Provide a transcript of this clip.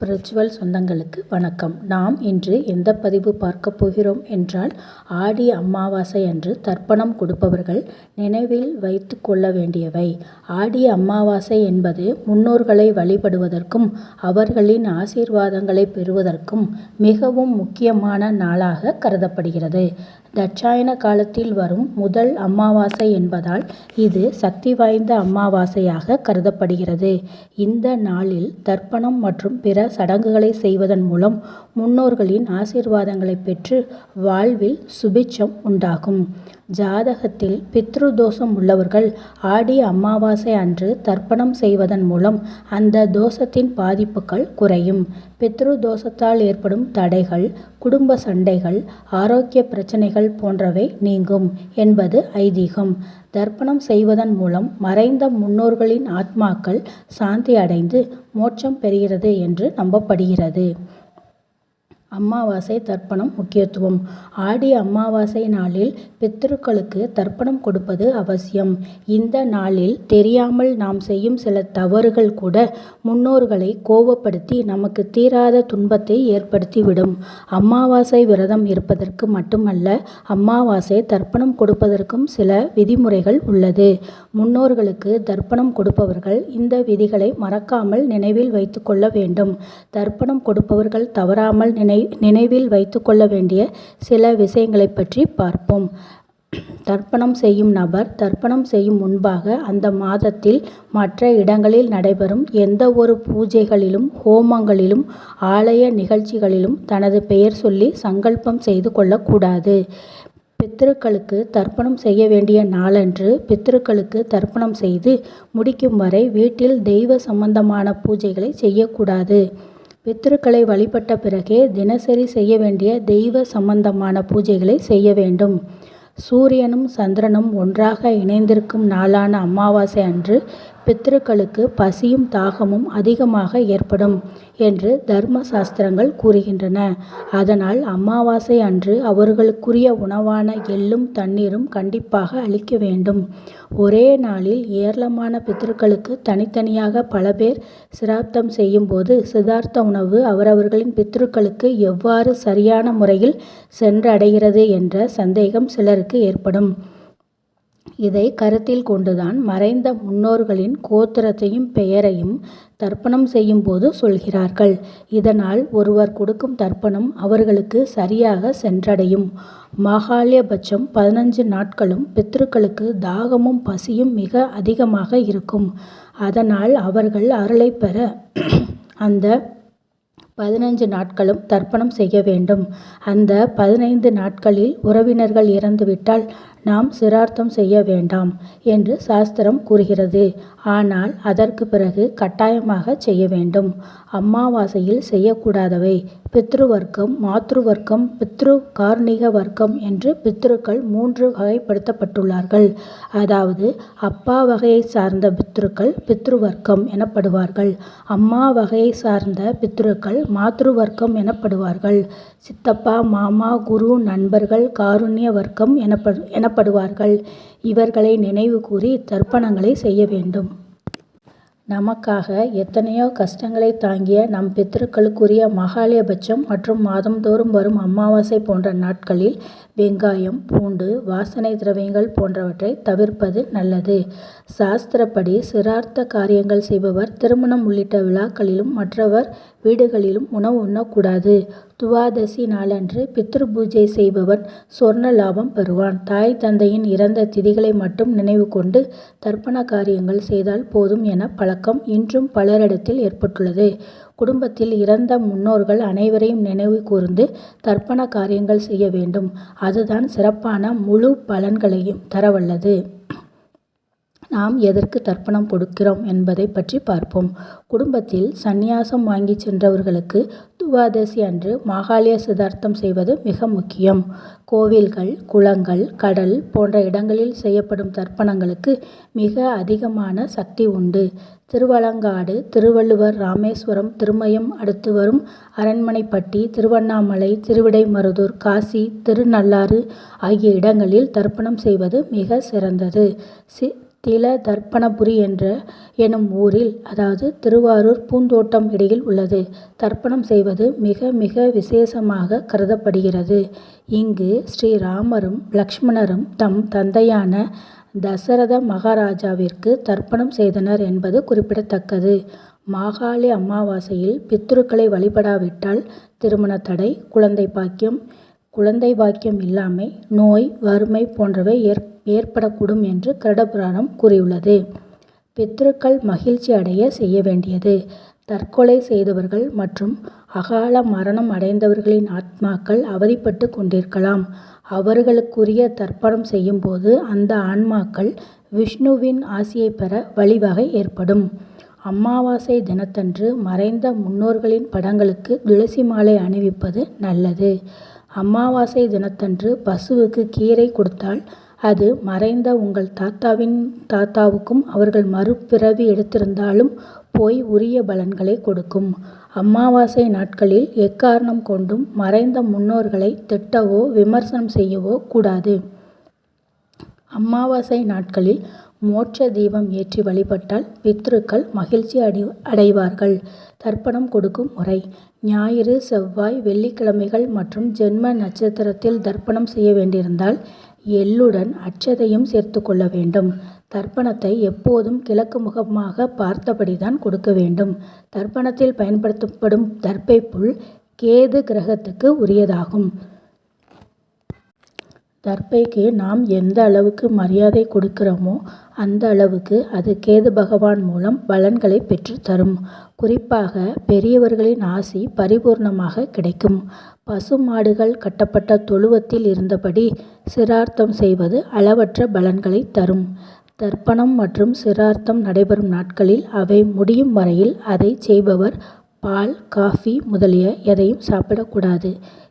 Spiritual சொந்தங்களுக்கு வணக்கம். நாம் இன்று எந்த பதிவு பார்க்க போகிறோம் என்றால் ஆடி அமாவாசை அன்று தர்ப்பணம் கொடுப்பவர்கள் நினைவில் வைத்து கொள்ள வேண்டியவை. ஆடி அமாவாசை என்பது முன்னோர்களை வழிபடுவதற்கும் அவர்களின் ஆசீர்வாதங்களை பெறுவதற்கும் மிகவும் முக்கியமான நாளாக கருதப்படுகிறது. தட்சாயன காலத்தில் வரும் முதல் அமாவாசை என்பதால் இது சக்தி வாய்ந்த அமாவாசையாக கருதப்படுகிறது. இந்த நாளில் தர்ப்பணம் மற்றும் பிற சடங்குகளை செய்வதன் மூலம் முன்னோர்களின் ஆசீர்வாதங்களை பெற்று வாழ்வில் சுபிட்சம் உண்டாகும். ஜாதகத்தில் பித்ரு தோஷம் உள்ளவர்கள் ஆடி அமாவாசை அன்று தர்ப்பணம் செய்வதன் மூலம் அந்த தோஷத்தின் பாதிப்புகள் குறையும். பித்ரு தோஷத்தால் ஏற்படும் தடைகள் குடும்ப சண்டைகள் ஆரோக்கிய பிரச்சனைகள் போன்றவை நீங்கும் என்பது ஐதீகம். தர்ப்பணம் செய்வதன் மூலம் மறைந்த முன்னோர்களின் ஆத்மாக்கள் சாந்தி அடைந்து மோட்சம் பெறுகிறது என்று நம்பப்படுகிறது. அமாவாசை தர்ப்பணம் முக்கியத்துவம். ஆடி அமாவாசை நாளில் பித்ருக்களுக்கு தர்ப்பணம் கொடுப்பது அவசியம். இந்த நாளில் தெரியாமல் நாம் செய்யும் சில தவறுகள் கூட முன்னோர்களை கோபப்படுத்தி நமக்கு தீராத துன்பத்தை ஏற்படுத்திவிடும். அமாவாசை விரதம் இருப்பதற்கு மட்டுமல்ல அமாவாசை தர்ப்பணம் கொடுப்பதற்கும் சில விதிமுறைகள் உள்ளது. முன்னோர்களுக்கு தர்ப்பணம் கொடுப்பவர்கள் இந்த விதிகளை மறக்காமல் நினைவில் வைத்து கொள்ள வேண்டும். தர்ப்பணம் கொடுப்பவர்கள் தவறாமல் நினை நினைவில் வைத்து கொள்ள வேண்டிய சில விஷயங்களை பற்றி பார்ப்போம். தர்ப்பணம் செய்யும் நபர் தர்ப்பணம் செய்யும் முன்பாக அந்த மாதத்தில் மற்ற இடங்களில் நடைபெறும் எந்த ஒரு பூஜைகளிலும் ஹோமங்களிலும் ஆலய நிகழ்ச்சிகளிலும் தனது பெயர் சொல்லி சங்கல்பம் செய்து கொள்ளக்கூடாது. பித்ருக்களுக்கு தர்ப்பணம் செய்ய வேண்டிய நாளன்று பித்ருக்களுக்கு தர்ப்பணம் செய்து முடிக்கும் வரை வீட்டில் தெய்வ சம்பந்தமான பூஜைகளை செய்யக்கூடாது. பித்ருக்களை வழிபட்ட பிறகே தினசரி செய்ய வேண்டிய தெய்வ சம்பந்தமான பூஜைகளை செய்ய வேண்டும். சூரியனும் சந்திரனும் ஒன்றாக இணைந்திருக்கும் நாளான அமாவாசை அன்று பித்ருக்களுக்கு பசியும் தாகமும் அதிகமாக ஏற்படும் என்று தர்ம சாஸ்திரங்கள் கூறுகின்றன. அதனால் அமாவாசை அன்று அவர்களுக்குரிய உணவான எள்ளும் தண்ணீரும் கண்டிப்பாக அளிக்க வேண்டும். ஒரே நாளில் ஏராளமான பித்ருக்களுக்கு தனித்தனியாக பல பேர் சிராப்தம் செய்யும்போது சிதார்த்த உணவு அவரவர்களின் பித்ருக்களுக்கு எவ்வாறு சரியான முறையில் சென்றடைகிறது என்ற சந்தேகம் சிலருக்கு ஏற்படும். இதை கருத்தில் கொண்டுதான் மறைந்த முன்னோர்களின் கோத்திரத்தையும் பெயரையும் தர்ப்பணம் செய்யும் போது சொல்கிறார்கள். இதனால் ஒருவர் கொடுக்கும் தர்ப்பணம் அவர்களுக்கு சரியாக சென்றடையும். மகாலயபட்சம் பதினஞ்சு நாட்களும் பித்ருக்களுக்கு தாகமும் பசியும் மிக அதிகமாக இருக்கும். அதனால் அவர்கள் அருளை பெற அந்த பதினைஞ்சு நாட்களும் தர்ப்பணம் செய்ய வேண்டும். அந்த பதினைந்து நாட்களில் உறவினர்கள் இறந்துவிட்டால் நாம் சிரார்த்தம் செய்ய வேண்டாம் என்று சாஸ்திரம் கூறுகிறது. ஆனால் அதற்கு பிறகு கட்டாயமாக செய்ய வேண்டும். அமாவாசையில் செய்யக்கூடாதவை. பித்ரு வர்க்கம் மாத்ரு வர்க்கம் பித்ரு கார்ணிக வர்க்கம் என்று பித்ருக்கள் மூன்று வகைப்படுத்தப்பட்டுள்ளார்கள். அதாவது அப்பா வகையை சார்ந்த பித்ருக்கள் பித்ரு வர்க்கம் எனப்படுவார்கள். அம்மா வகையை சார்ந்த பித்ருக்கள் மாத்ரு வர்க்கம் எனப்படுவார்கள். சித்தப்பா மாமா குரு நண்பர்கள் காருண்ய வர்க்கம் எனப்படு எனப்படுவார்கள். இவர்களை நினைவு கூறி தர்ப்பணங்களை செய்ய வேண்டும். நமக்காக எத்தனையோ கஷ்டங்களை தாங்கிய நம் பித்ருக்களுக்குரிய மகாலயபட்சம் மற்றும் மாதந்தோறும் வரும் அமாவாசை போன்ற நாட்களில் வெங்காயம் பூண்டு வாசனை திரவியங்கள் போன்றவற்றை தவிர்ப்பது நல்லது. சாஸ்திரப்படி சிரார்த்த காரியங்கள் செய்பவர் திருமணம் உள்ளிட்ட விழாக்களிலும் மற்றவர் வீடுகளிலும் உணவு உண்ணக்கூடாது. துவாதசி நாளன்று பித்ரு பூஜை செய்பவன் சொர்ண லாபம் பெறுவான். தாய் தந்தையின் இறந்த திதிகளை மட்டும் நினைவு கொண்டு தர்ப்பண காரியங்கள் செய்தால் போதும் என பழக்கம் இன்றும் பலரிடத்தில் ஏற்பட்டுள்ளது. குடும்பத்தில் இறந்த முன்னோர்கள் அனைவரையும் நினைவு கூர்ந்து தர்ப்பண காரியங்கள் செய்ய வேண்டும். அதுதான் சிறப்பான முழு பலன்களையும் தரவல்லது. நாம் எதற்கு தர்ப்பணம் கொடுக்கிறோம் என்பதை பற்றி பார்ப்போம். குடும்பத்தில் சந்நியாசம் வாங்கி சென்றவர்களுக்கு துவாதசி அன்று மாகாளிய சிதார்த்தம் செய்வது மிக முக்கியம். கோவில்கள் குளங்கள் கடல் போன்ற இடங்களில் செய்யப்படும் தர்ப்பணங்களுக்கு மிக அதிகமான சக்தி உண்டு. திருவலங்காடு திருவள்ளுவர் ராமேஸ்வரம் திருமயம் அடுத்து வரும் அரண்மனைப்பட்டி திருவண்ணாமலை திருவிடைமருதூர் காசி திருநள்ளாறு ஆகிய இடங்களில் தர்ப்பணம் செய்வது மிக சிறந்தது. சி தில தர்ப்பணபுரி என்ற எனும் ஊரில் அதாவது திருவாரூர் பூந்தோட்டம் இடையில் உள்ளது. தர்ப்பணம் செய்வது மிக மிக விசேஷமாக கருதப்படுகிறது. இங்கு ஸ்ரீராமரும் லக்ஷ்மணரும் தம் தந்தையான தசரத மகாராஜாவிற்கு தர்ப்பணம் செய்தனர் என்பது குறிப்பிடத்தக்கது. மாகாளி அமாவாசையில் பித்ருக்களை வழிபடாவிட்டால் திருமணத் தடை, குழந்தை பாக்கியம், குழந்தை பாக்கியம் இல்லாமை, நோய், வறுமை போன்றவை ஏற்படக்கூடும் என்று கருடபுராணம் கூறியுள்ளது. பித்ருக்கள் மகிழ்ச்சி அடைய செய்ய வேண்டியது தற்கொலை செய்தவர்கள் மற்றும் அகால மரணம் அடைந்தவர்களின் ஆத்மாக்கள் அவதிப்பட்டு கொண்டிருக்கலாம். அவர்களுக்குரிய தர்ப்பணம் செய்யும் போது அந்த ஆன்மாக்கள் விஷ்ணுவின் ஆசியைப் பெற வழிவகை ஏற்படும். அமாவாசை தினத்தன்று மறைந்த முன்னோர்களின் படங்களுக்கு துளசி மாலை அணிவிப்பது நல்லது. அமாவாசை தினத்தன்று பசுவுக்கு கீரை கொடுத்தால் அது மறைந்த உங்கள் தாத்தாவின் தாத்தாவுக்கும் அவர்கள் மறுபிறவி எடுத்திருந்தாலும் போய் உரிய பலன்களை கொடுக்கும். அமாவாசை நாட்களில் எக்காரணம் கொண்டும் மறைந்த முன்னோர்களை திட்டவோ விமர்சனம் செய்யவோ கூடாது. அமாவாசை நாட்களில் மோட்ச தீபம் ஏற்றி வழிபட்டால் பித்ருக்கள் மகிழ்ச்சி அடைவார்கள். தர்ப்பணம் கொடுக்கும் முறை ஞாயிறு, செவ்வாய், வெள்ளிக்கிழமைகள் மற்றும் ஜென்ம நட்சத்திரத்தில் தர்ப்பணம் செய்ய வேண்டியிருந்தால் எள்ளுடன் அட்சதையும் சேர்த்து கொள்ள வேண்டும். தர்ப்பணத்தை எப்போதும் கிழக்கு முகமாக பார்த்தபடி தான் கொடுக்க வேண்டும். தர்ப்பணத்தில் பயன்படுத்தப்படும் தர்ப்பை புல் கேது கிரகத்துக்கு உரியதாகும். தர்பைக்கு நாம் எந்த அளவுக்கு மரியாதை கொடுக்கிறோமோ அந்த அளவுக்கு அது கேது பகவான் மூலம் பலன்களை பெற்று தரும். குறிப்பாக பெரியவர்களின் ஆசி பரிபூர்ணமாக கிடைக்கும். பசு மாடுகள் கட்டப்பட்ட தொழுவத்தில் இருந்தபடி சிரார்த்தம் செய்வது அளவற்ற பலன்களை தரும். தர்ப்பணம் மற்றும் சிரார்த்தம் நடைபெறும் நாட்களில் அவை முடியும் வரையில் அதை செய்பவர் பால், காஃபி முதலிய எதையும் சாப்பிடக்கூடாது